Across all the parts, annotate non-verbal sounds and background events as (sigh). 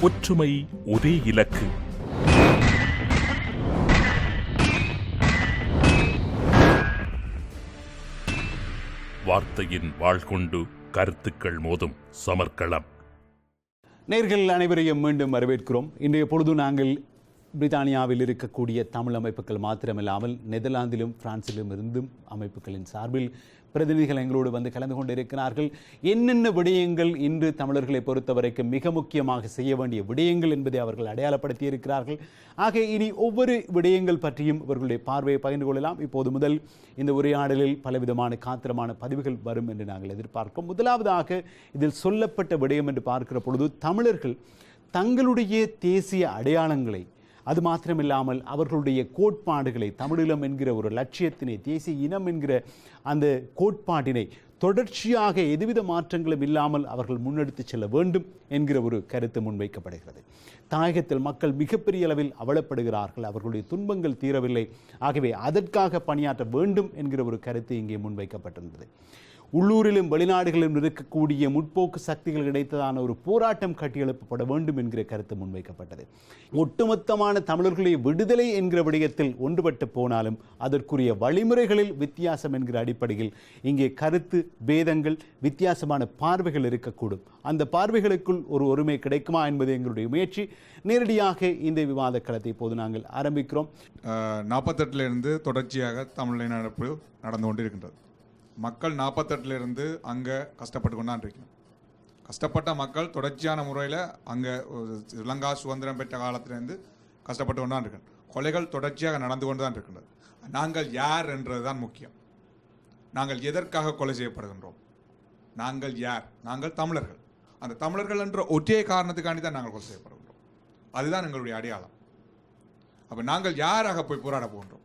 ஒற்றுமை ஒரே இலக்கு. வார்த்தையின் வாழ்கொண்டு கருத்துக்கள் மோதும் சமர்க்களம். நேர்கள் அனைவரையும் மீண்டும் வரவேற்கிறோம். இன்றைய பொழுது நாங்கள் பிரித்தானியாவில் இருக்கக்கூடிய தமிழ் அமைப்புகள் மாத்திரமில்லாமல் நெதர்லாந்திலும் பிரான்சிலும் இருந்தும் அமைப்புகளின் சார்பில் பிரதிநிதிகள் எங்களோடு வந்து கலந்து கொண்டிருக்கிறார்கள். என்னென்ன விடயங்கள் இன்று தமிழர்களை பொறுத்தவரைக்கும் மிக முக்கியமாக செய்ய வேண்டிய விடயங்கள் என்பதை அவர்கள் அடையாளப்படுத்தி இருக்கிறார்கள் ஆக இனி ஒவ்வொரு விடயங்கள் பற்றியும் இவர்களுடைய பார்வையை பகிர்ந்து கொள்ளலாம். இப்போது முதல் இந்த உரையாடலில் பலவிதமான காத்திரமான பதிவுகள் வரும் என்று நாங்கள் எதிர்பார்க்கிறோம். முதலாவதாக இதில் சொல்லப்பட்ட விடயம் என்று பார்க்கிற பொழுது தமிழர்கள் தங்களுடைய தேசிய அடையாளங்களை அது மாத்திரமில்லாமல் அவர்களுடைய கோட்பாடுகளை தமிழீழம் என்கிற ஒரு லட்சியத்தினை தேசிய இனம் என்கிற அந்த கோட்பாட்டினை தொடர்ச்சியாக எதுவித மாற்றங்களும் இல்லாமல் அவர்கள் முன்னெடுத்துச் செல்ல வேண்டும் என்கிற ஒரு கருத்து முன்வைக்கப்படுகிறது. தாயகத்தில் மக்கள் மிகப்பெரிய அளவில் அவலப்படுகிறார்கள். அவர்களுடைய துன்பங்கள் தீரவில்லை. ஆகவே அதற்காக பணியாற்ற வேண்டும் என்கிற ஒரு கருத்து இங்கே முன்வைக்கப்பட்டிருந்தது. உள்ளூரிலும் வெளிநாடுகளிலும் இருக்கக்கூடிய முற்போக்கு சக்திகள் கிடைத்ததான ஒரு போராட்டம் கட்டியெழுப்பப்பட வேண்டும் என்கிற கருத்து முன்வைக்கப்பட்டது. ஒட்டுமொத்தமான தமிழர்களுடைய விடுதலை என்கிற விடயத்தில் ஒன்றுபட்டு போனாலும் அதற்குரிய வழிமுறைகளில் வித்தியாசம் என்கிற அடிப்படையில் இங்கே கருத்து பேதங்கள் வித்தியாசமான பார்வைகள் இருக்கக்கூடும். அந்த பார்வைகளுக்குள் ஒரு ஒருமை கிடைக்குமா என்பது எங்களுடைய முயற்சி. நேரடியாக இந்த விவாத களத்தை இப்போது நாங்கள் ஆரம்பிக்கிறோம். நாற்பத்தெட்டுல இருந்து தொடர்ச்சியாக தமிழ் நடப்பு நடந்து கொண்டிருக்கின்றது. மக்கள் நாற்பத்தெட்டுல இருந்து அங்கே கஷ்டப்பட்டு கொண்டான் கஷ்டப்பட்ட மக்கள் தொடர்ச்சியான முறையில் அங்கே ஸ்ரீலங்கா சுதந்திரம் பெற்ற காலத்திலேருந்து கஷ்டப்பட்டு கொண்டான் இருக்கணும் கொலைகள் தொடர்ச்சியாக நடந்து கொண்டு தான் இருக்கின்றது நாங்கள் யார் என்றது தான் முக்கியம். நாங்கள் எதற்காக கொலை செய்யப்படுகின்றோம்? நாங்கள் யார்? நாங்கள் தமிழர்கள். அந்த தமிழர்கள் என்ற ஒற்றைய காரணத்துக்காண்டி தான் நாங்கள் கொலை செய்யப்படுகின்றோம். அதுதான் எங்களுடைய அடையாளம். அப்போ நாங்கள் யாராக போய் போராட போகின்றோம்?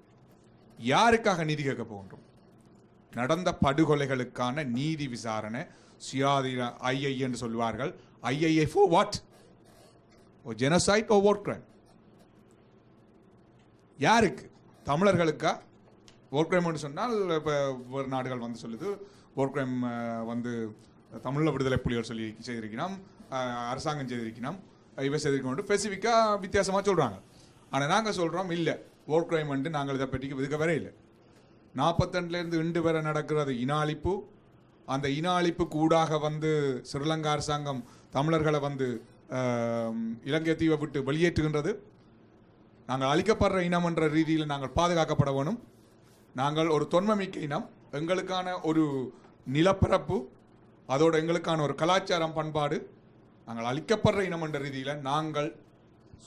யாருக்காக நீதி கேட்க போகின்றோம்? நடந்த படுகொலைகளுக்கான நீதி விசாரணை சுயாதீன ஐஐ என்று சொல்வார்கள் ஐஐஏ for what of genocide or or crime யாருக்கு? தமிழர்களுக்கா? ஓர் கிரைம்னு சொன்னால் இப்போ வேறு நாடுகள் வந்து சொல்லுது. ஓர் கிரைம் வந்து தமிழில் விடுதலை புலிகள் சொல்லி செய்திருக்கணும் அரசாங்கம் செய்திருக்கணும் இவை செய்திருக்கணும் ஸ்பெசிஃபிக்காக வித்தியாசமாக சொல்கிறாங்க ஆனால் நாங்கள் சொல்கிறோம் இல்லை. ஓர் கிரைம் வந்து நாங்கள் இதை பற்றி இதுக்கு வர இல்லை நாற்பத்தெண்டுலேருந்து இண்டு வரை நடக்கிறது இன அழிப்பு அந்த இன அழிப்பு கூடாக வந்து ஸ்ரீலங்கா அரசாங்கம் தமிழர்களை வந்து இலங்கை தீவை விட்டு வெளியேற்றுகின்றது. நாங்கள் அழிக்கப்படுற இனம் என்ற ரீதியில் நாங்கள் பாதுகாக்கப்பட வேணும். நாங்கள் ஒரு தொன்மமிக்க இனம். எங்களுக்கான ஒரு நிலப்பரப்பு அதோடு எங்களுக்கான ஒரு கலாச்சாரம் பண்பாடு நாங்கள் அழிக்கப்படுற இனம் என்ற ரீதியில் நாங்கள்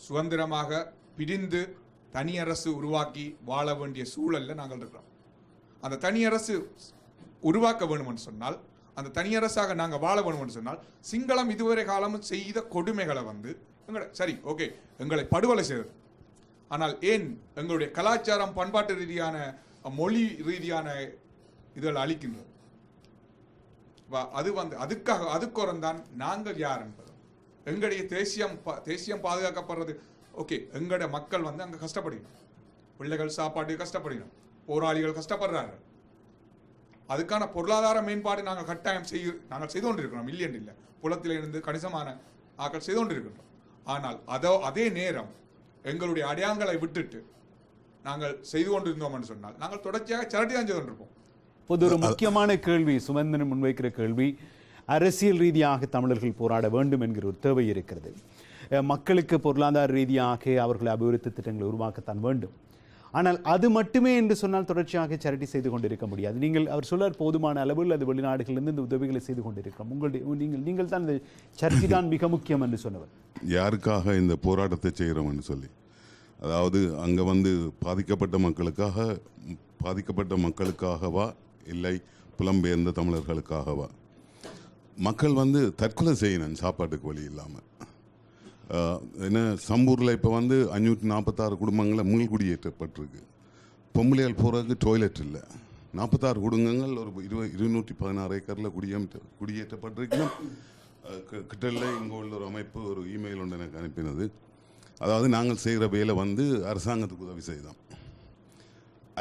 சுதந்திரமாக பிரிந்து தனி அரசு உருவாக்கி வாழ வேண்டிய சூழலில் நாங்கள் இருக்கிறோம். அந்த தனி அரசு உருவாக்க வேணும்னு சொன்னால் அந்த தனியரசாக நாங்கள் வாழ வேணும்னு சொன்னால் சிங்களம் இதுவரை காலமும் செய்த கொடுமைகளை வந்து எங்களை சரி ஓகே எங்களை படுகொலை செய்தது. ஆனால் ஏன் எங்களுடைய கலாச்சாரம் பண்பாட்டு ரீதியான மொழி ரீதியான இதுகள் அளிக்கின்றது வா- அது வந்து அதுக்காக அதுக்கோரம் தான் நாங்கள் யார் என்பது. எங்களுடைய தேசியம் பா- தேசியம் பாதுகாக்கப்படுறது ஓகே எங்களுடைய மக்கள் வந்து அங்கே கஷ்டப்படுகிறோம் பிள்ளைகள் சாப்பாடு கஷ்டப்படுகிறோம் போராளிகள் கஷ்டப்படுறாரு அதுக்கான பொருளாதார மேம்பாடு நாங்கள் கட்டாயம் செய்ய நாங்கள் செய்து கொண்டிருக்கிறோம். இல்லையென்று இல்லை. புலத்தில் இருந்து கணிசமான ஆக்கள் செய்து கொண்டிருக்கின்றோம். ஆனால் அதோ அதே நேரம் எங்களுடைய அடையாளங்களை விட்டுட்டு நாங்கள் செய்து கொண்டிருந்தோம்னு சொன்னால் நாங்கள் தொடர்ச்சியாக சரட்டி தான் செய்து கொண்டிருப்போம். இப்போது ஒரு முக்கியமான கேள்வி சுமந்திரன் முன்வைக்கிற கேள்வி. அரசியல் ரீதியாக தமிழர்கள் போராட வேண்டும் என்கிற ஒரு தேவை இருக்கிறது. மக்களுக்கு பொருளாதார ரீதியாக அவர்களை அபிவிருத்தி திட்டங்களை உருவாக்கத்தான் வேண்டும். ஆனால் அது மட்டுமே என்று சொன்னால் தொடர்ச்சியாக சேரிட்டி செய்து கொண்டிருக்க முடியாது. நீங்கள் அவர் சொல்லார் போதுமான அளவில் அது வெளிநாடுகளிலிருந்து இந்த உதவிகளை செய்து கொண்டிருக்கிறோம். உங்களுடைய நீங்கள் நீங்கள் தான் இந்த சேரிட்டி தான் மிக முக்கியம் என்று சொன்னவர். யாருக்காக இந்த போராட்டத்தை செய்கிறோம்னு சொல்லி. அதாவது அங்கே வந்து பாதிக்கப்பட்ட மக்களுக்காக பாதிக்கப்பட்ட மக்களுக்காகவா இல்லை புலம்பெயர்ந்த தமிழர்களுக்காகவா? மக்கள் வந்து தற்கொலை செய்யணும் சாப்பாட்டுக்கு வழி இல்லாமல். என்ன சம்பூரில் இப்போ வந்து அஞ்சூற்றி நாற்பத்தாறு குடும்பங்களை மீள் குடியேற்றப்பட்டிருக்கு. பொம்பளையால் போகிறதுக்கு டாய்லெட் இல்லை. நாற்பத்தாறு குடும்பங்கள் ஒரு இருபது இருநூற்றி பதினாறு ஏக்கரில் குடியேற்ற குடியேற்றப்பட்டிருக்கணும் கிட்டல இங்கே உள்ள ஒரு அமைப்பு ஒரு இமெயில் ஒன்று எனக்கு அனுப்பினது. அதாவது நாங்கள் செய்கிற வேலை வந்து அரசாங்கத்துக்கு உதவி செய்தோம்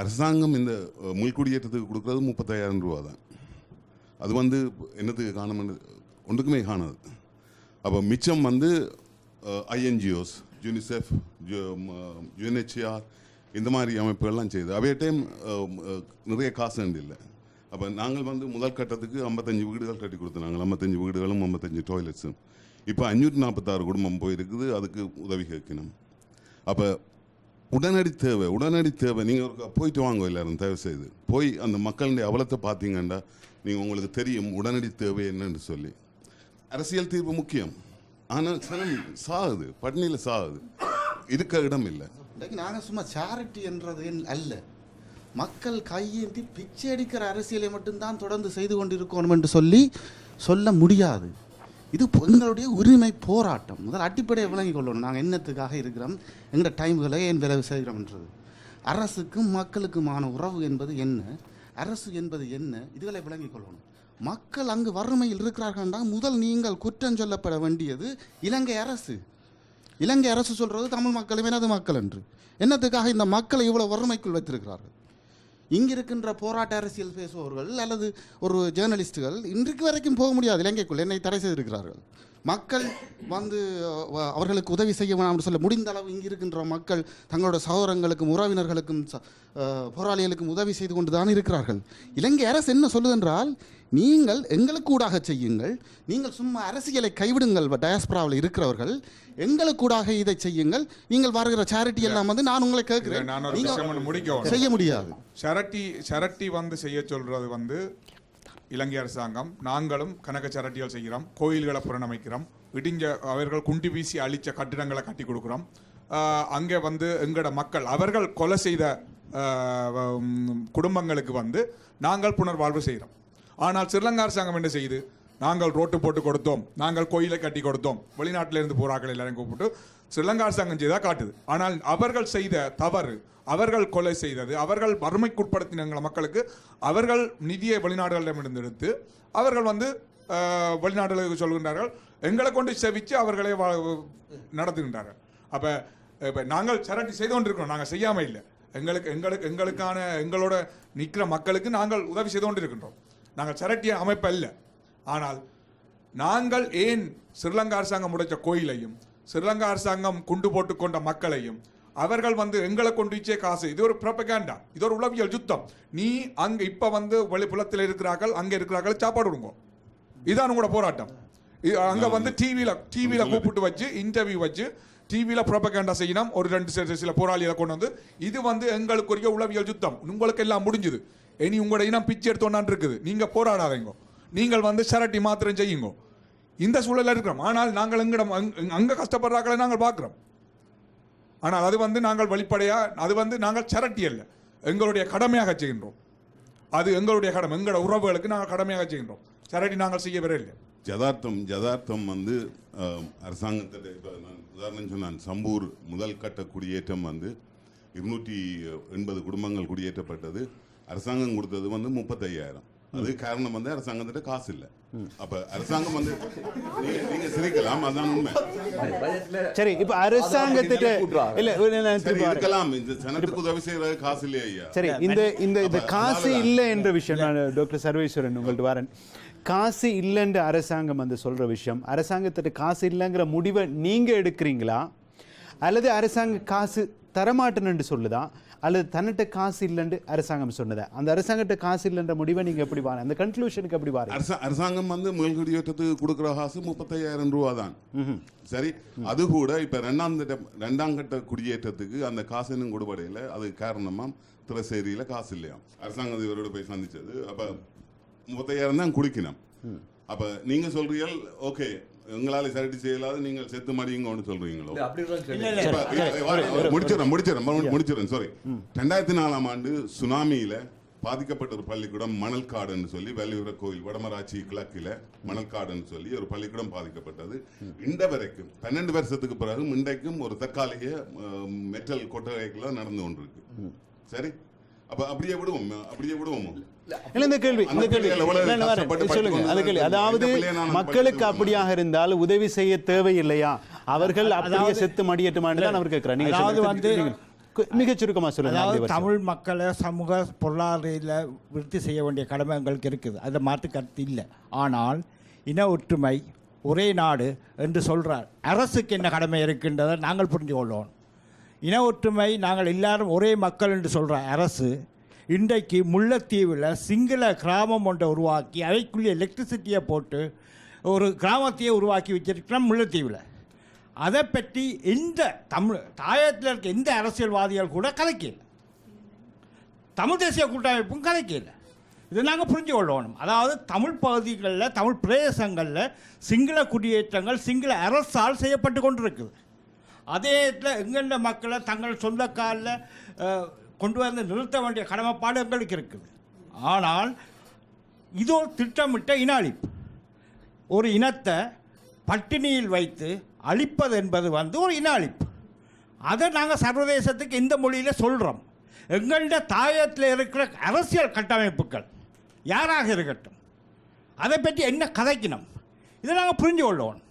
அரசாங்கம் இந்த முள்குடியேற்றத்துக்கு கொடுக்குறது முப்பத்தாயிரம் ரூபா தான். அது வந்து என்னத்துக்கு காணும் ஒன்றுக்குமே காணாது. அப்போ மிச்சம் வந்து ஐஎன்ஜிஓஸ் யூனிசெஃப் யுஎன்ஹெச்ஆர் இந்த மாதிரி அமைப்புகள்லாம் செய்யுது அவைய டைம் um, uh, நிறைய காசு வேண்டி இல்லை. அப்போ நாங்கள் வந்து முதல் கட்டத்துக்கு ஐம்பத்தஞ்சு வீடுகள் கட்டி கொடுத்தாங்க ஐம்பத்தஞ்சு வீடுகளும் ஐம்பத்தஞ்சு டாய்லெட்ஸும் இப்போ அஞ்சூற்றி நாற்பத்தாறு குடும்பம் போயிருக்குது அதுக்கு உதவி கேட்கணும். அப்போ உடனடி தேவை உடனடி தேவை. நீங்கள் ஒரு போயிட்டு வாங்க எல்லாரும் தயவு செய்து. போய் அந்த மக்களுடைய அவலத்தை பார்த்தீங்கன்னா நீங்கள் உங்களுக்கு தெரியும் உடனடி தேவை என்னன்னு சொல்லி. அரசியல் தீர்வு முக்கியம். ஆனால் சனம் சாகுது பட்னியில் சாகுது. இருக்க இடம் இல்லை. நாங்கள் சும்மா சேரிட்டி என்றது என்- அல்ல. மக்கள் கையேந்தி பிச்சை அடிக்கிற அரசியலை மட்டும்தான் தொடர்ந்து செய்து கொண்டிருக்கணும் என்று சொல்லி சொல்ல முடியாது. இது எங்களுடைய உரிமை போராட்டம். முதல் அடிப்படையை விளங்கிக் கொள்ளணும். நாங்கள் என்னத்துக்காக இருக்கிறோம்? எங்களோட டைம்களை ஏன் விளைவு செய்கிறோம்ன்றது அரசுக்கும் மக்களுக்குமான உறவு என்பது என்ன? அரசு என்பது என்ன? இதுகளை விளங்கிக் கொள்ளணும். மக்கள் அங்கு வறுமையில் இருக்கிறார்கள்னா முதல் நீங்கள் குற்றம் சொல்லப்பட வேண்டியது இலங்கை அரசு. இலங்கை அரசு சொல்றது தமிழ் மக்களும் எனது மக்கள் என்று. என்னத்துக்காக இந்த மக்களை இவ்வளவு வறுமைக்குள் வைத்திருக்கிறார்கள்? இங்கிருக்கின்ற போராட்ட அரசியல் பேசுபவர்கள் அல்லது ஒரு ஜேர்னலிஸ்டுகள் இன்றைக்கு வரைக்கும் போக முடியாது இலங்கைக்குள். என்னை தடை செய்திருக்கிறார்கள். மக்கள் வந்து அவர்களுக்கு உதவி செய்ய வேணாம் சொல்ல முடிந்த அளவு இங்கு இருக்கின்ற மக்கள் தங்களோட சகோதரங்களுக்கும் உறவினர்களுக்கும் போராளிகளுக்கும் உதவி செய்து கொண்டு தான் இருக்கிறார்கள். இலங்கை அரசு என்ன சொல்லுதென்றால் நீங்கள் எங்களுக்கு ஊடாக செய்யுங்கள் நீங்கள் சும்மா அரசியலை கைவிடுங்கள் டயஸ்பராவில் இருக்கிறவர்கள் எங்களுக்கு ஊடாக இதை செய்யுங்கள் நீங்கள் வருகிற சேரிட்டி எல்லாம் வந்து நான் உங்களை கேட்கிறேன். செய்ய முடியாது. சரட்டி சரட்டி வந்து செய்ய சொல்றது வந்து இலங்கை அரசாங்கம் நாங்களும் கனக சரட்டியல் செய்கிறோம் கோயில்களை புறணமைக்கிறோம் இடிஞ்ச அவர்கள் குண்டி வீசி அழிச்ச கட்டிடங்களை கட்டி கொடுக்குறோம். அங்கே வந்து எங்களோட மக்கள் அவர்கள் கொலை செய்த குடும்பங்களுக்கு வந்து நாங்கள் புனர்வாழ்வு செய்கிறோம். ஆனால் ஸ்ரீலங்கா அரசாங்கம் என்ன செய்யுது நாங்கள் ரோட்டு போட்டு கொடுத்தோம். நாங்கள் கோயிலை கட்டி கொடுத்தோம். வெளிநாட்டில இருந்து போராக்கள் எல்லாரையும் கூப்பிட்டு ஸ்ரீலங்கா அரசாங்கம் செய்தா காட்டுது. ஆனால் அவர்கள் செய்த தவறு அவர்கள் கொலை செய்தது அவர்கள் வறுமைக்குட்படுத்தின எங்கள் மக்களுக்கு அவர்கள் நிதியை வெளிநாடுகளிடமிருந்து எடுத்து அவர்கள் வந்து வெளிநாடுகளுக்கு சொல்கின்றார்கள். எங்களை கொண்டு செவிச்சு அவர்களை வா- நடத்துகின்றார்கள். அப்போ இப்போ நாங்கள் சரட்டி செய்து கொண்டிருக்கிறோம். நாங்கள் செய்யாமல் இல்லை. எங்களுக்கு எங்களுக்கு எங்களுக்கான எங்களோட நிற்கிற மக்களுக்கு நாங்கள் உதவி செய்து கொண்டிருக்கின்றோம். நாங்கள் சரட்டிய அமைப்பு இல்லை ஆனால் நாங்கள் ஏன் ஸ்ரீலங்கா அரசாங்கம் உடைச்ச கோயிலையும் ஸ்ரீலங்கா அரசாங்கம் குண்டு போட்டு கொண்ட மக்களையும் அவர்கள் வந்து எங்களை கொண்டு வச்சே காசு இது ஒரு ப்ரொபகேண்டா இது ஒரு உளவியல் யுத்தம். நீ அங்க இப்ப வந்து வெளிப்புலத்தில் இருக்கிறார்கள் அங்க இருக்கிறார்கள் சாப்பாடு விடுங்க இதான் உங்களோட போராட்டம். அங்க வந்து டிவியில டிவியில கூப்பிட்டு வச்சு இன்டர்வியூ வச்சு டிவியில ப்ரொபகேண்டா செய்யணும் ஒரு ரெண்டு சில போராளிகளை கொண்டு வந்து இது வந்து எங்களுக்குரிய உளவியல் யுத்தம். உங்களுக்கு எல்லாம் முடிஞ்சுது. இனி உங்களோட இனம் பிச்சை எடுத்தோன்னான் இருக்குது நீங்க போராடாதீங்க. நீங்கள் வந்து சரட்டி மாத்திரம் செய்யுங்க. இந்த சூழலில் இருக்கிறோம். ஆனால் நாங்கள் எங்கிடம் அங்கே கஷ்டப்படுறாக்களை நாங்கள் பார்க்குறோம். ஆனால் அது வந்து நாங்கள் வெளிப்படையா அது வந்து நாங்கள் சரட்டி அல்ல. எங்களுடைய கடமையாக செய்கின்றோம். அது எங்களுடைய கடமை. எங்களோட உறவுகளுக்கு நாங்கள் கடமையாக செய்கின்றோம். சரட்டி நாங்கள் செய்ய வரவில்லை ஜதார்த்தம் ஜதார்த்தம் வந்து அஹ், அரசாங்கத்திட்ட இப்போ நான் உதாரணம் சொன்னான். சம்பூர் முதல் கட்ட குடியேற்றம் வந்து இருநூற்றி எண்பது குடும்பங்கள் குடியேற்றப்பட்டது. அரசாங்கம் கொடுத்தது வந்து முப்பத்தையாயிரம். அது காரணம் வந்து அரசாங்கத்திட்ட காசு இல்லை. அப்ப அரசாங்கம் வந்து நீங்க- சிரிக்கலாம் அதான் உண்மை. சரி இப்ப அரசாங்கத்திட்ட இல்ல. இருக்கலாம். இந்த ஜனத்துக்கு உதவி செய்யறது காசு இல்லையா ஐயா? சரி இந்த இந்த இந்த காசு. இல்லை என்ற விஷயம் நான் டாக்டர் சர்வேஸ்வரன் உங்கள்ட்ட வரேன். காசு இல்லைன்ற அரசாங்கம் வந்து சொல்ற விஷயம் அரசாங்கத்திட்ட காசு இல்லைங்கிற முடிவை நீங்க எடுக்கிறீங்களா? அல்லது அரசாங்கம் காசு தரமாட்டேன்னு சொல்லுதா? அல்லது தன்னிட்ட காசு இல்லைன்னு அரசாங்கம் சொன்னதா. அந்த அரசாங்கத்தை காசு இல்லைன்ற முடிவை நீங்க எப்படி வாங்க அந்த கன்க்ளூஷனுக்கு எப்படி வாங்க அரசா- அரசாங்கம் வந்து முதல் குடியேற்றத்துக்கு கொடுக்குற காசு முப்பத்தையாயிரம் ரூபா தான் சரி? அது கூட இப்ப ரெண்டாம் கட்ட ரெண்டாம் கட்ட குடியேற்றத்துக்கு அந்த காசு இன்னும் கொடுபடையில. அது காரணமா திரசேரியில காசு இல்லையா அரசாங்கம் இவரோட போய் சந்திச்சது. அப்ப முப்பத்தையாயிரம் தான் குடிக்கணும். அப்ப நீங்க சொல்றீர்கள் ஓகே எங்களால சரட்டி செய்யலாது நீங்கள் செத்து மடியுங்கன்னு சொல்றீங்களோ? முடிச்சிடுறேன் முடிச்சிடுறேன் முடிச்சிடுறேன் சாரி ரெண்டாயிரத்தி நாலாம் ஆண்டு சுனாமியில பாதிக்கப்பட்ட ஒரு பள்ளிக்கூடம் மணல்காடுன்னு சொல்லி வேலையுற கோயில் வடமராட்சி கிழக்கில மணல்காடுன்னு சொல்லி ஒரு பள்ளிக்கூடம் பாதிக்கப்பட்டது. இந்த வரைக்கும் பன்னெண்டு வருஷத்துக்கு பிறகு இன்றைக்கும் ஒரு தற்காலிக மெட்டல் கொட்டகைக்குள்ள நடந்து கொண்டிருக்கு. சரி? அப்ப அப்படியே விடுவோம் அப்படியே விடுவோம். இந்த கேள்வி இந்த கேள்வி. சொல்லுங்க கேள்வி. அதாவது மக்களுக்கு அப்படியாக இருந்தால் உதவி செய்ய தேவையில்லையா? அவர்கள் அப்படியே செத்து மடியட்டுமான்னு தான் அவர் கேட்கிறார். நீங்க அதாவது. வந்து நீங்க- கு- மிகச் சுருக்கமாக சொல்லுங்க அதாவது. தமிழ் மக்களை சமூக பொருளாதார விருத்தி செய்ய வேண்டிய கடமை எங்களுக்கு இருக்குது. அதில் மாற்று கருத்து இல்லை. ஆனால் இன ஒற்றுமை ஒரே நாடு என்று சொல்கிறார் அரசுக்கு என்ன கடமை இருக்கின்றதை நாங்கள் புரிந்து கொள்வோம். இன ஒற்றுமை நாங்கள் எல்லாரும் ஒரே மக்கள் என்று சொல்கிற அரசு இன்றைக்கு முல்லைத்தீவில் சிங்கள கிராமம் ஒன்றை உருவாக்கி அதைக்குள்ளே எலக்ட்ரிசிட்டியை போட்டு ஒரு கிராமத்தையே உருவாக்கி வச்சிருக்கிறோம் முல்லைத்தீவில். அதை பற்றி எந்த தமிழ் தாயத்தில் இருக்க எந்த அரசியல்வாதிகள் கூட கதைக்கல தமிழ் தேசிய கூட்டமைப்பும் கதைக்கல இதை நாங்கள் புரிஞ்சு கொள்ளணும். அதாவது தமிழ் பகுதிகளில் தமிழ் பிரதேசங்களில் சிங்கள குடியேற்றங்கள் சிங்கள அரசால் செய்யப்பட்டு கொண்டிருக்குது. அதே இடத்துல எங்கெண்ட மக்களை தங்கள் சொந்த காலில் கொண்டு வந்து நிறுத்த வேண்டிய கடமைப்பாடு எங்களுக்கு இருக்குது. ஆனால் இது ஒரு திட்டமிட்ட இனாளிப்பு. ஒரு இனத்தை பட்டினியில் வைத்து அழிப்பது என்பது வந்து ஒரு இனாளிப்பு. அதை நாங்கள் சர்வதேசத்துக்கு இந்த மொழியில் சொல்கிறோம் எங்கள்ட தாயத்தில் இருக்கிற அரசியல் கட்டமைப்புகள் யாராக இருக்கட்டும் அதை பற்றி என்ன கதைக்கணும் இதை நாங்கள் புரிஞ்சு கொள்ளுவோம்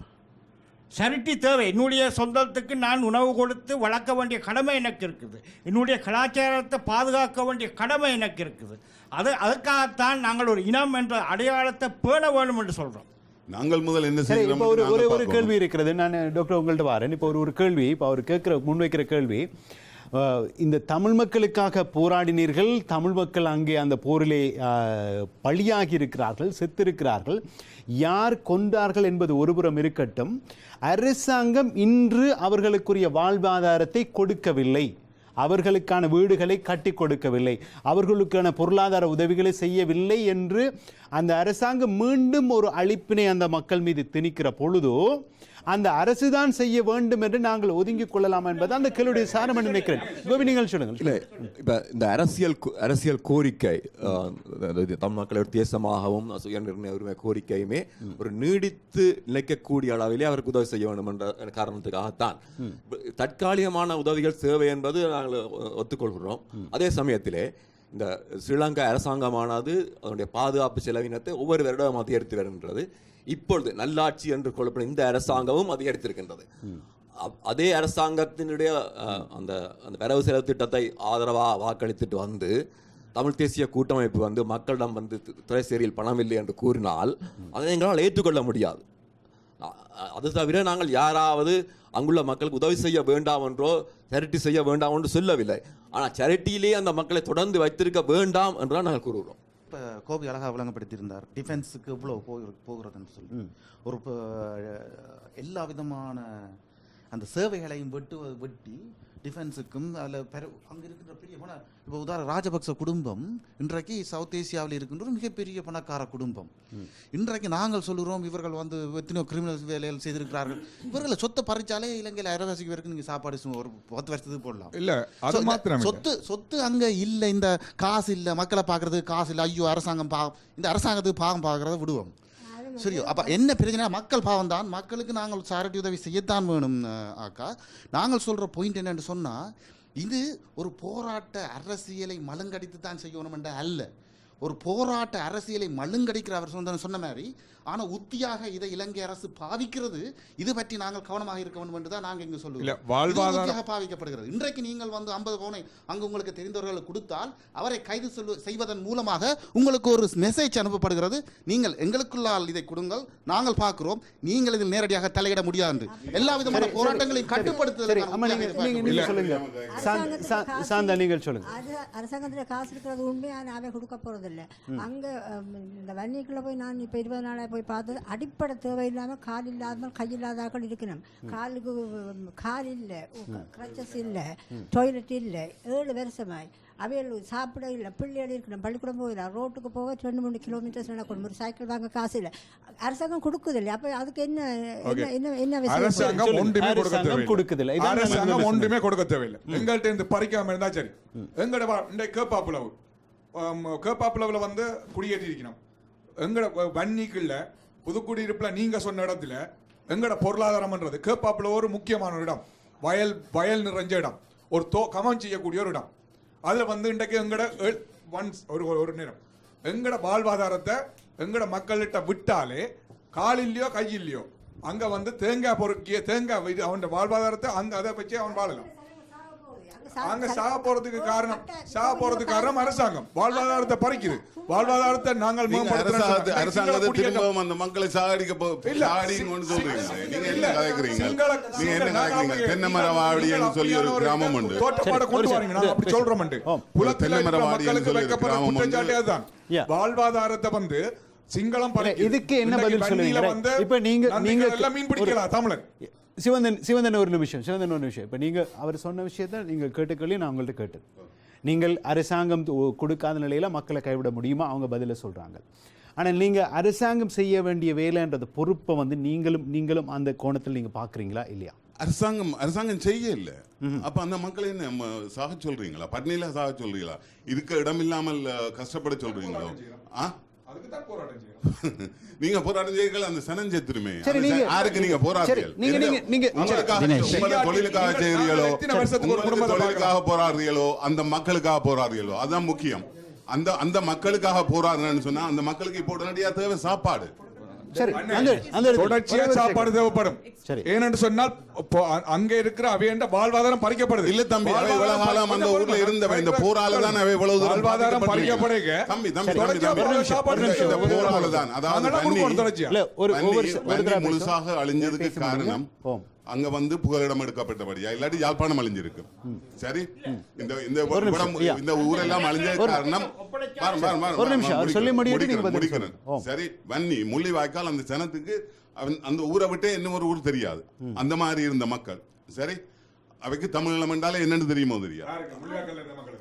சரிட்டி தேவை. என்னுடைய சொந்தத்துக்கு நான் உணவு கொடுத்து வளர்க்க வேண்டிய கடமை எனக்கு இருக்குது. என்னுடைய கலாச்சாரத்தை பாதுகாக்க வேண்டிய கடமை எனக்கு இருக்குது. அது அதற்காகத்தான் நாங்கள் ஒரு இனம் என்ற அடையாளத்தை பேண வேண்டும் என்று சொல்கிறோம் நாங்கள் முதல் என்ன இப்போ ஒரு ஒரு ஒரு செய்யறோம் கேள்வி இருக்கிறது. நான் டாக்டர் உங்கள்ட்ட வரேன். இப்போ ஒரு ஒரு கேள்வி இப்போ அவர் கேட்குற முன்வைக்கிற கேள்வி. இந்த தமிழ் மக்களுக்காக போராடினீர்கள். தமிழ் மக்கள் அங்கே அந்த போரிலே பழியாகி இருக்கிறார்கள் செத்திருக்கிறார்கள். யார் கொன்றார்கள் என்பது ஒருபுறம் இருக்கட்டும். அரசாங்கம் இன்று அவர்களுக்குரிய வாழ்வாதாரத்தை கொடுக்கவில்லை. அவர்களுக்கான வீடுகளை கட்டி கொடுக்கவில்லை. அவர்களுக்கான பொருளாதார உதவிகளை செய்யவில்லை என்று அந்த அரசாங்கம் மீண்டும் ஒரு அழிப்பினை அந்த மக்கள் மீது திணிக்கிற பொழுதோ அந்த அரசு தான் செய்ய வேண்டும் என்று நாங்கள் ஒதுங்கிக் கொள்ளலாம் என்பது அந்த கேள்வியுடைய சாரம் என்று நினைக்கிறேன். கோபி நீங்கள் சொல்லுங்கள். இல்லை இப்போ இந்த அரசியல் அரசியல் கோரிக்கை தமிழ் மக்களோட தேசமாகவும் சுய நிர்ணய உரிமை கோரிக்கையுமே ஒரு நீடித்து நிலைக்கக்கூடிய அளவிலே அவருக்கு உதவி செய்ய வேண்டும் என்ற காரணத்துக்காகத்தான். தற்காலிகமான உதவிகள் தேவை என்பது நாங்கள் ஒத்துக்கொள்கிறோம். அதே சமயத்திலே இந்த ஸ்ரீலங்கா அரசாங்கமானது அதனுடைய பாதுகாப்பு செலவினத்தை ஒவ்வொரு வருடமும் அதிகரித்து வருகின்றது. இப்பொழுது நல்லாட்சி என்று கொள்ளப்படும் இந்த அரசாங்கமும் அதிகரித்திருக்கின்றது. அப்- அதே அரசாங்கத்தினுடைய அந்த அந்த வரவு செலவு திட்டத்தை ஆதரவாக வாக்களித்துட்டு வந்து தமிழ் தேசிய கூட்டமைப்பு வந்து மக்களிடம் வந்து துறை சேரியில் பணம் இல்லை என்று கூறினால் அதை எங்களால் ஏற்றுக்கொள்ள முடியாது. அது தவிர நாங்கள் யாராவது அங்குள்ள மக்களுக்கு உதவி செய்ய வேண்டாம் என்றோ திரட்டி செய்ய வேண்டாம் என்று சொல்லவில்லை. ஆனால் சேரிட்டியிலே அந்த மக்களை தொடர்ந்து வைத்திருக்க வேண்டாம் என்றுதான் நாங்கள் கூறுகிறோம். இப்போ கோபி அழகாக விளங்கப்படுத்தியிருந்தார். டிஃபென்ஸுக்கு இவ்வளோ போகிற போகிறதுன்னு சொல்லி ஒரு எல்லா விதமான அந்த சேவைகளையும் வெட்டு வெட்டி டிஃபென்ஸுக்கும் அதில் பெரு அங்கே இருக்கின்ற பெரிய பண இப்போ உதாரண ராஜபக்ச குடும்பம் இன்றைக்கு சவுத் ஏசியாவில் இருக்கின்ற ஒரு மிகப்பெரிய பணக்கார குடும்பம். இன்றைக்கு நாங்கள் சொல்லுகிறோம் இவர்கள் வந்து எத்தனையோ கிரிமினல் வேலைகள் செய்திருக்கிறார்கள். இவர்களை சொத்தை பறிச்சாலே இலங்கையில் அரைவாசிக்கு வரைக்கும் நீங்கள் சாப்பாடு ஒரு பத்து வருஷத்துக்கு போடலாம். இல்ல அது மாத்திரம். சொத்து சொத்து அங்க இல்ல இந்த காசு இல்ல மக்களை பார்க்கறதுக்கு காசு இல்ல ஐயோ அரசாங்கம் பாவம் இந்த அரசாங்கத்துக்கு பாவம் பார்க்கறத விடுவோம். சரியோ அப்ப என்ன பிரச்சனை மக்கள் பாவம் தான் மக்களுக்கு நாங்கள் சாரட்டி உதவி செய்யத்தான் வேணும் ஆக்கா நாங்கள் சொல்ற பாயிண்ட் என்னன்னு சொன்னா இது ஒரு போராட்ட அரசியலை மலங்கடித்து தான் செய்யணும் என்ற அல்ல. ஒரு போராட்ட அரசியலை மழுங்கடிக்கிற அவர் சொன்ன சொன்ன மாதிரி ஆனா உத்தியாக இதை இலங்கை அரசு பாவிக்கிறது இது பற்றி நாங்கள் கவனமாக இருக்க வேண்டும் என்று தான் நாங்க இங்க சொல்லுவோம் உத்தியாக பாவிக்கப்படுகிறது. இன்றைக்கு நீங்கள் வந்து ஐம்பது பவுனை அங்கு உங்களுக்கு தெரிந்தவர்களுக்கு கொடுத்தால் அவரை கைது செய்வதன் மூலமாக உங்களுக்கு ஒரு மெசேஜ் அனுப்பப்படுகிறது. நீங்கள் எங்களுக்குள்ளால் இதை கொடுங்கள் நாங்கள் பார்க்கிறோம். நீங்கள் இதில் நேரடியாக தலையிட முடியாது. என்று எல்லா விதமான போராட்டங்களையும் சொல்லுங்க. சாந்த்- நீங்கள் சொல்லுங்க. அது அரசாங்கத்தில் காசு இருக்கிறது ஆனால் அவன் கொடுக்க போகிறதில்ல அங்கே இந்த வன்னிக்குள்ளே போய் நான் இப்போ இருபது நாளாக போய் பார்த்தது அடிப்படை தேவை இல்லாமல் கால் இல்லாமல் கை இல்லாதாக்கள் இருக்கணும். காலுக்கு கால் இல்லை கிரச்சஸ் இல்லை டாய்லெட் இல்லை ஏழு வருஷமாய். அவைகள் சாப்பிட இல்லை பிள்ளைகள் இருக்கணும். பள்ளிக்கூடம் போகல ரோட்டுக்கு போக ரெண்டு மூணு கிலோமீட்டர்ஸ் நடக்கணும் ஒரு சைக்கிள் வாங்க காசு இல்லை. அரசாங்கம் கொடுக்குதில்லை. அப்போ அதுக்கு என்ன என்ன என்ன அரசாங்கம். ஒன்றுமே கொடுக்க கொடுக்குதில்ல. அரசாங்கம் ஒன்றுமே கொடுக்க தேவையில்லை. எங்கள்கிட்ட இருந்து பறிக்காம இருந்தா சரி. எங்கட வா- இந்த கேப்பாப்புலவு கேப்பாப்புலவில் வந்து குடியேற்றி இருக்கணும் எங்கட வ- வன்னிக்குள்ள புதுக்குடியிருப்பில் நீங்கள் சொன்ன இடத்துல எங்கட பொருளாதாரம்ன்றது கேப்பாப்புல ஒரு முக்கியமான ஒரு இடம். வயல் வயல் நிறைஞ்ச இடம். ஒரு தோ கமம் செய்யக்கூடிய ஒரு இடம். அதில் வந்து இன்றைக்கு எங்கட ஒன்ஸ் ஒரு ஒரு- நேரம். எங்கட வாழ்வாதாரத்தை எங்கட மக்கள்கிட்ட விட்டாலே காலில்லையோ கையில்லையோ அங்கே வந்து தேங்காய் பொறுக்கிய தேங்காய் இது அவன் வாழ்வாதாரத்தை அந்த அதை வச்சு அவன் வாழலாம். அங்க. சாக போறதுக்கு காரணம். சாக போறதுக்கு காரணம் அரசாங்கம். வாழ்வாதாரத்தை பறிக்குது. வாழ்வாதாரத்தை நாங்கள் நீங்க மேம்படுத்தணும்னு அரசாங்கத்தை திரும்பவும் அந்த மக்களை சாகடிக்க போ இல்ல, சாகடிங்கன்னு சொல்றீங்க. நீங்க என்ன கதைக்கிறீங்க நீங்க என்ன கதைக்கிறீங்க நாங்க தென்னை மரவாடின்னு நீங்கள் சொல்லி ஒரு கிராமம் உண்டு. தோட்டப்பாட கொண்டு ஒரு வரீங்க நாங்க அப்படி. சொல்றோம் ஓ. புலத்தில் தென்னை இருக்கிற மரவாடின்னு மக்களுக்கு சொல்லி வைக்கப்படுற கிராமம் Yeah. வாழ்வாதாரத்தை வந்து சிங்களம். இதுக்கு என்ன பதில் சொல்லுவீங்க? இப்ப நீங்க- நீங்க- எல்லாம் மீன் பிடிக்கலாம் தமிழன். சிவந்தன் சிவந்தன் ஒரு நிமிஷம் சிவந்தன் ஒரு நிமிஷம். இப்போ நீங்கள் அவர் சொன்ன விஷயத்தை நீங்கள் கேட்ட கேள்வி நான் உங்கள்கிட்ட கேட்டது நீங்கள் அரசாங்கம் கொடுக்காத நிலையில மக்களை கைவிட முடியுமா? அவங்க பதில சொல்றாங்க. ஆனால் நீங்கள் அரசாங்கம் செய்ய வேண்டிய வேலைன்றது பொறுப்பை வந்து நீங்களும் நீங்களும் அந்த கோணத்தில் நீங்கள் பார்க்குறீங்களா? இல்லையா? அரசாங்கம் அரசாங்கம் செய்ய இல்ல. அப்ப அந்த மக்களை என்ன சாக சொல்றீங்களா? பட்னியில சாக சொல்றீங்களா? இதுக்கு இடம் இல்லாமல் அஹ், கஷ்டப்பட சொல்றீங்களோ? ஆ? (laughs) நீங்க போராட்டம் அந்த சனம் செத்துருமே யாருக்கு நீங்க சரி, போராடுறீர்கள் நீங்க- நீங்க- தொழிலுக்காக குடும்பத்தை தொழிலுக்காக போராடுறீங்களோ அந்த மக்களுக்காக போராடுறீங்களோ அதுதான் முக்கியம். அந்த அந்த மக்களுக்காக போராடுறேன்னு சொன்னா அந்த மக்களுக்கு இப்போ உடனடியா தேவை சாப்பாடு. சரி அந்த அந்த தொடர்ச்சியா சாப்பாடு. தேவைப்படும் சரி. ஏனென்று சொன்னால் அங்க இருக்கிற அவையண்ட வாழ்வாதாரம் பறிக்கப்படுது இல்ல தம்பி இவ்வளவு காலம் அந்த. ஊர்ல இருந்தவன் இந்த போரால தான் அவை இவ்வளவு தூரம் வாழ்வாதாரம். பறிக்கப்படுக தம்பி தம்பி சாப்பாடு இந்த-. போரால தான் அதாவது முழுசாக. அழிஞ்சதுக்கு? காரணம். அங்க வந்து புகலிடம் எடுக்கப்பட்டபடியா இல்லாட்டி யாழ்ப்பாணம் அழிஞ்சிருக்கு. சரி? இந்த இந்த. இந்த ஊரெல்லாம் அழிஞ்சது ஒரு- காரணம். சரி வன்னி முள்ளிவாய்க்கால் அந்த சனத்துக்கு அந்த ஊரை விட்டே இன்னும் ஒரு ஊர் தெரியாது. அந்த மாதிரி இருந்த மக்கள். சரி? அவைக்கு தமிழ் என்றாலே என்னன்னு தெரியுமோ தெரியாது.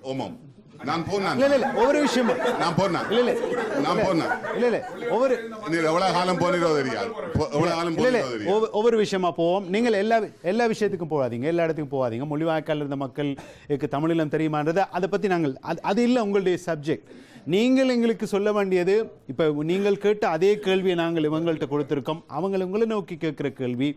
ஓமாம். நான் போனேன் இல்ல இல்ல ஒவ்வொரு விஷயமா நான் போனேன் இல்ல இல்ல. நான் போனேன் இல்ல இல்ல ஒவ்வொரு நீ எவ்வளவு காலம் போனீரோ தெரியாது. எவ்வளவு காலம் போனீரோ தெரியாது. ஒவ்வொரு- விஷயமா போவோம். நீங்கள் எல்லா எல்லா விஷயத்துக்கும் போகாதீங்க. எல்லா இடத்துக்கும் போகாதீங்க. மொழிவாய்க்கால் இருந்த மக்களுக்கு தமிழீழம் தெரியுமான்றது அதை பத்தி நாங்கள் அது- இல்லை உங்களுடைய சப்ஜெக்ட் நீங்கள் எங்களுக்கு சொல்ல வேண்டியது இப்போ நீங்கள் கேட்ட அதே கேள்வியை நாங்கள் இவங்கள்ட்ட கொடுத்துருக்கோம். அவங்க உங்களை நோக்கி கேட்குற கேள்வி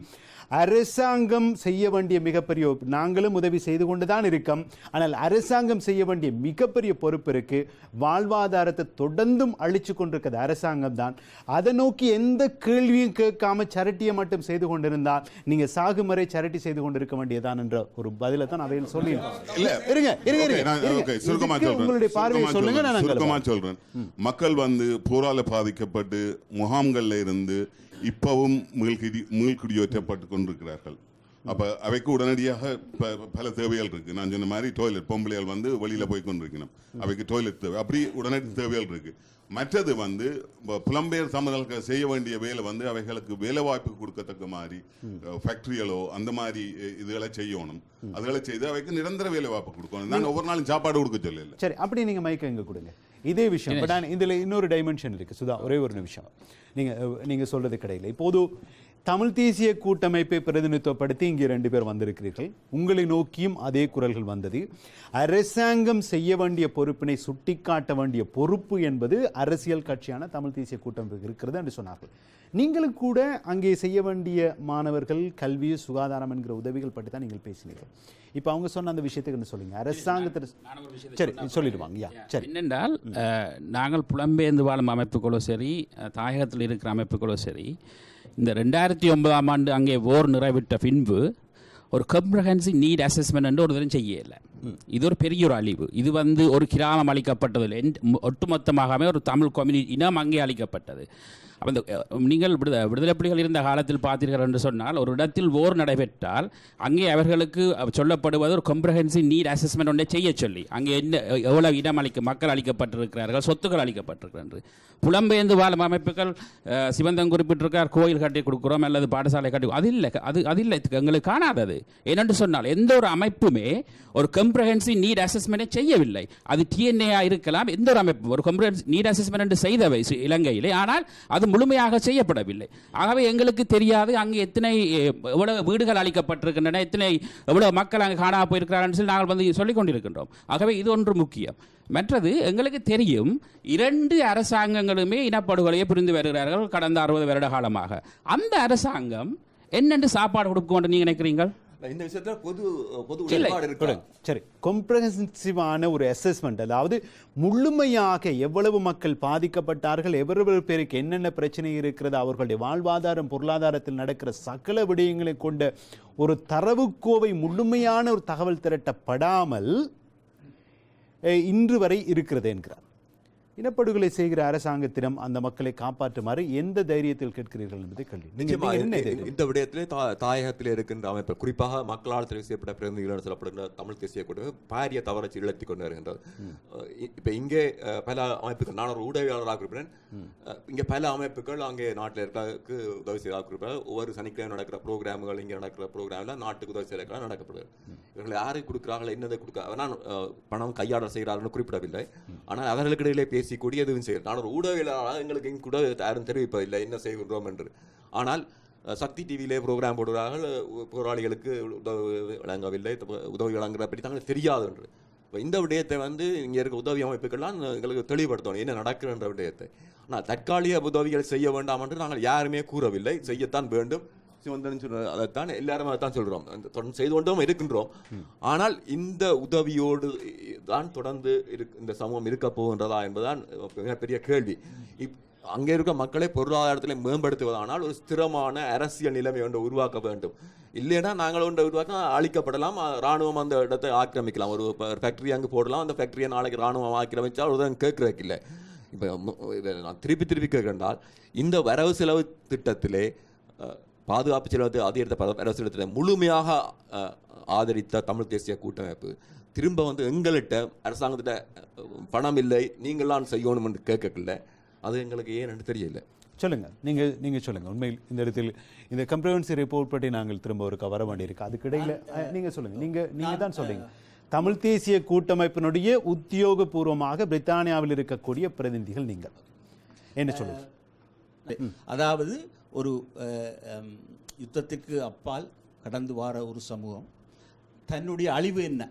அரசாங்கம் செய்ய வேண்டிய மிகப்பெரிய நாங்களும் உதவி செய்து கொண்டு தான் இருக்கோம் ஆனால் அரசாங்கம் செய்ய வேண்டிய மிகப்பெரிய பொறுப்பு இருக்கு வாழ்வாதாரத்தை தொடர்ந்தும் அழிச்சு கொண்டிருக்கிறது அரசாங்கம் தான் அதை நோக்கி எந்த கேள்வியும் கேட்காம சரட்டியை மட்டும் செய்து கொண்டிருந்தால் நீங்க சாகுமறை சரட்டி செய்து கொண்டிருக்க வேண்டியதான் என்ற ஒரு பதிலை தான் அவையில் சொல்லி இல்ல இருங்க இருங்க Okay, இருங்க நான் இருங்க. okay, சுருக்கமா இதுக்கு சொல்றேன். உங்களுடைய பார்வையை சொல்லுங்க. நான். சொல்றேன் மக்கள் வந்து போரால பாதிக்கப்பட்டு முகாம்கள்ல இருந்து இப்பவும் மீள்குடி மீள்குடியேற்றப்பட்டு கொண்டிருக்கிறார்கள். அப்ப அவைக்கு உடனடியாக ப- பல தேவைகள் இருக்கு. நான் சொன்ன மாதிரி டாய்லெட் பொம்பளைகள் வந்து வெளியில் போய் கொண்டிருக்கணும். அவைக்கு டாய்லெட் தேவை. அப்படி உடனடி தேவைகள் இருக்கு. மற்றது வந்து புலம்பெயர் தமிழர்களுக்கு செய்ய வேண்டிய வேலை வந்து அவைகளுக்கு வேலை வாய்ப்பு கொடுக்கத்தக்க மாதிரி ஃபேக்டரிகளோ அந்த மாதிரி இதுகளை செய்யணும். அதுகளை செய்து அவைக்கு நிரந்தர வேலை வாய்ப்பு கொடுக்கணும். நான் ஒவ்வொரு நாளும் சாப்பாடு கொடுக்க சொல்லல. சரி அப்படி நீங்க மைக்க எங்க கொடுங்க. இதே விஷயம் நான் இதுல இன்னொரு டைமென்ஷன் இருக்கு. சுதா ஒரே ஒரு நிமிஷம். நீங்க அஹ், நீங்க சொல்றது கிடையில. இப்போது தமிழ் தேசிய கூட்டமைப்பை பிரதிநிதித்துவப்படுத்தி இங்கே ரெண்டு பேர் வந்திருக்கிறீர்கள். உங்களை நோக்கியும் அதே குரல்கள் வந்தது. அரசாங்கம் செய்ய வேண்டிய பொறுப்பினை சுட்டிக்காட்ட வேண்டிய பொறுப்பு என்பது அரசியல் கட்சியான தமிழ் தேசிய கூட்டமைப்புக்கு இருக்கிறது என்று சொன்னார்கள். நீங்களும் கூட அங்கே செய்ய வேண்டிய மாணவர்கள் கல்வி சுகாதாரம் என்கிற உதவிகள் பற்றி தான் நீங்கள் பேசினீர்கள். இப்போ அவங்க சொன்ன அந்த விஷயத்துக்கு என்ன சொல்லுங்க அரசாங்கத்தில் சரி சொல்லிடுவாங்க. யா சரி. என்னென்றால் நாங்கள் புலம்பெயர்ந்து வாழும் அமைப்புகளோ சரி தாயகத்தில் இருக்கிற அமைப்புகளோ சரி இந்த ரெண்டாயிரத்தி ஒன்பதாம் ஆண்டு அங்கே ஓர் நிறைவிட்ட பின்பு ஒரு கம்ப்ரஹென்சிவ் நீட் அசஸ்மெண்ட் என்று ஒரு தரம் செய்யலை இது ஒரு பெரிய ஒரு அழிவு. இது வந்து ஒரு கிராமம் அளிக்கப்பட்டதில்லை எந்த- மு- ஒட்டுமொத்தமாகவே ஒரு தமிழ் கம்யூனிட்டி இனம் அங்கே அளிக்கப்பட்டது அப்போ இந்த நீங்கள் விடுத விடுதலை புலிகள் இருந்த காலத்தில் பார்த்தீர்கள் என்று சொன்னால் ஒரு இடத்தில் ஓர் நடைபெற்றால் அங்கே அவர்களுக்கு சொல்லப்படுவது ஒரு கம்ப்ரஹென்சிவ் நீட் அசஸ்மெண்ட் ஒன்றை செய்ய சொல்லி அங்கே என்ன எவ்வளவு இடம் அளிக்க மக்கள் அளிக்கப்பட்டிருக்கிறார்கள் சொத்துக்கள் அளிக்கப்பட்டிருக்கிறது புலம்பெயர்ந்து வாழும் அமைப்புகள் சிவந்தம் குறிப்பிட்டிருக்கார் கோயில் கட்டி கொடுக்குறோம் அல்லது பாடசாலை கட்டி அது இல்லை அது அது இல்லை எங்களுக்கு காணாதது. ஏனென்று சொன்னால் எந்த ஒரு அமைப்புமே ஒரு கம்ப்ரஹென்சிவ் நீட் அசஸ்மெண்ட்டை செய்யவில்லை. அது டிஎன்ஏ இருக்கலாம் எந்த ஒரு அமைப்பு ஒரு கம்ப்ரஹென்சிவ் நீட் அசஸ்மெண்ட் செய்தவை இலங்கையிலே. ஆனால் அது முழுமையாக செய்யப்படவில்லை. ஆகவே எங்களுக்கு தெரியாது அங்கே எத்தனை எவ்வளவு வீடுகள் அளிக்கப்பட்டிருக்கின்றன எத்தனை எவ்வளவு மக்கள் அங்கே காணா போயிருக்கிறார்கள் சொல்லி நாங்கள் வந்து சொல்லிக் கொண்டிருக்கின்றோம். ஆகவே இது ஒன்று முக்கியம். மற்றது எங்களுக்கு தெரியும் இரண்டு அரசாங்கங்களுமே இனப்படுகொலையை புரிந்து வருகிறார்கள் கடந்த அறுபது வருட காலமாக. அந்த அரசாங்கம் என்னென்று சாப்பாடு கொடுக்கும் என்று நீங்கள் நினைக்கிறீங்கள் இந்த விஷயத்துல பொது பொது. சரி கொம்ப்ரஹென்சிவான ஒரு அசஸ்மெண்ட் அதாவது முழுமையாக எவ்வளவு மக்கள் பாதிக்கப்பட்டார்கள் எவ்வளவு பேருக்கு என்னென்ன பிரச்சனை இருக்கிறது அவர்களுடைய வாழ்வாதாரம் பொருளாதாரத்தில் நடக்கிற சகல விடயங்களை கொண்ட ஒரு தரவுக்கோவை முழுமையான ஒரு தகவல் திரட்டப்படாமல் இன்று வரை இருக்கிறது என்கிறார். இனப்படுகொலை செய்கிற அரசாங்கத்திடம் அந்த மக்களை காப்பாற்றுமாறு எந்த தைரியத்தில் கேட்கிறீர்கள் என்பதை கேள்வி. நீங்க- நிச்சயமா நீங்க என்ன இந்த- விடயத்திலே தாயகத்திலே இருக்கின்ற அமைப்பு குறிப்பாக மக்களால் தெரிவு செய்யப்பட்ட பிரதிநிதிகள் சொல்லப்படுகின்ற தமிழ் தேசிய கூட்டமைப்பு பாரிய தவறை இழத்தி கொண்டு வருகின்றது. இப்ப இங்கே பல அமைப்புகள் நான் ஒரு ஊடகவியலாளராக அஹ், இங்கே பல அமைப்புகள் அங்கே நாட்டில் இருக்கிறதுக்கு உதவி செய்தாக குறிப்பிட்டார் ஒவ்வொரு சனிக்கிழமை நடக்கிற ப்ரோக்ராம்கள் இங்கே நடக்கிற ப்ரோக்ராமில் நாட்டுக்கு உதவி செய்யறதுக்காக நடக்கப்படுது இவர்கள் யாருக்கு கொடுக்குறார்கள் என்னதை கொடுக்க அஹ், பணம் கையாடல் செய்கிறார்கள் குறிப்பிடவில்லை. ஆனால் அவர்களுக்கு இடையிலே பேசிக்கூடி எதுவும் செய்யும் நான் ஒரு ஊடகவியலாளராக எங்களுக்கு இங்கு கூட யாரும் தெரிவிப்பதில்லை. என்ன செய்கின்றோம் என்று. ஆனால் சக்தி டிவியிலே ப்ரோக்ராம் போடுகிறார்கள். போராளிகளுக்கு உதவி வழங்கவில்லை. உதவி வழங்குற பற்றி தாங்களுக்கு தெரியாது என்று. இப்போ இந்த விடயத்தை வந்து இங்கே இருக்க உதவி அமைப்புகள்லாம் எங்களுக்கு தெளிவுபடுத்தணும். என்ன நடக்குதுன்ற விடயத்தை. ஆனால் தற்காலிக உதவிகள் செய்ய வேண்டாம் என்று நாங்கள் யாருமே கூறவில்லை. செய்யத்தான் வேண்டும். சிவந்தன் சொல்ற அதைத்தான் எல்லாரும் அதைத்தான் சொல்கிறோம் தொடர்ந்து செய்து கொண்டும் இருக்கின்றோம். ஆனால் இந்த உதவியோடு தான் தொடர்ந்து இருக்கு இந்த சமூகம் இருக்க போகின்றதா என்பதுதான் மிகப்பெரிய கேள்வி. இப் அங்கே இருக்க மக்களை பொருளாதாரத்தில் மேம்படுத்துவதானால் ஒரு ஸ்திரமான அரசியல் நிலைமை ஒன்று உருவாக்க வேண்டும். இல்லைன்னா நாங்கள் ஒன்றை உருவாக்க அழிக்கப்படலாம். ராணுவம் அந்த இடத்தை ஆக்கிரமிக்கலாம். ஒரு ஃபேக்டரி அங்கே போடலாம். அந்த ஃபேக்டரியை நாளைக்கு ராணுவம் ஆக்கிரமிச்சால் ஒரு கேட்கறதுக்கு இல்லை. இப்போ நான் திருப்பி திருப்பி கேட்கின்றால் இந்த வரவு செலவு திட்டத்திலே பாதுகாப்பு செலவத்தை அதிகரித்த செலவு திட்டத்தை முழுமையாக ஆதரித்த தமிழ் தேசிய கூட்டமைப்பு. திரும்ப வந்து எங்கள்கிட்ட அரசாங்கத்திட்ட பணம் இல்லை நீங்களாம் செய்யணும் என்று கேட்கல அது எங்களுக்கு ஏன்னு தெரியல. சொல்லுங்க. நீங்க நீங்க சொல்லுங்க. உண்மையில் இந்த இடத்தில் இந்த கம்ப்ரஹென்சி ரிப்போர்ட் பற்றி நாங்கள் திரும்ப ஒருக்க வர வேண்டியிருக்கு. அதுக்கிடையில் அஹ், நீங்க சொல்லுங்க. நீங்க நீங்க தான் சொல்றீங்க தமிழ் தேசிய கூட்டமைப்பினுடைய உத்தியோகபூர்வமாக பிரித்தானியாவில் இருக்கக்கூடிய பிரதிநிதிகள் நீங்கள். என்ன சொல்லுங்க? அதாவது ஒரு யுத்தத்திற்கு அப்பால் கடந்து வார ஒரு சமூகம். தன்னுடைய அழிவு என்ன?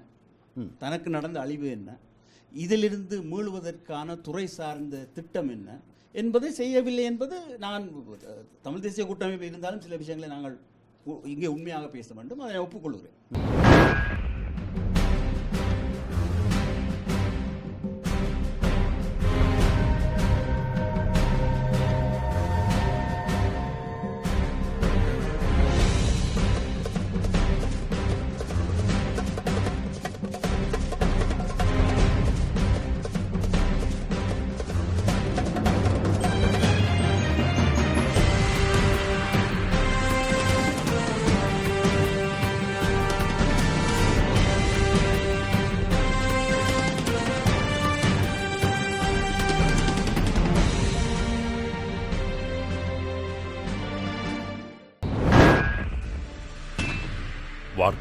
தனக்கு நடந்த அழிவு என்ன? இதிலிருந்து மீளுவதற்கான துறை சார்ந்த திட்டம் என்ன? என்பதை செய்யவில்லை என்பது நான் தமிழ் தேசிய கூட்டமைப்பு இருந்தாலும் சில விஷயங்களை நாங்கள் இங்கே உண்மையாக பேச வேண்டும். அதை ஒப்புக்கொள்கிறேன்.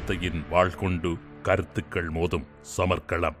வார்த்தையின் வாழ்கொண்டு கருத்துக்கள் மோதும் சமர்க்களம்.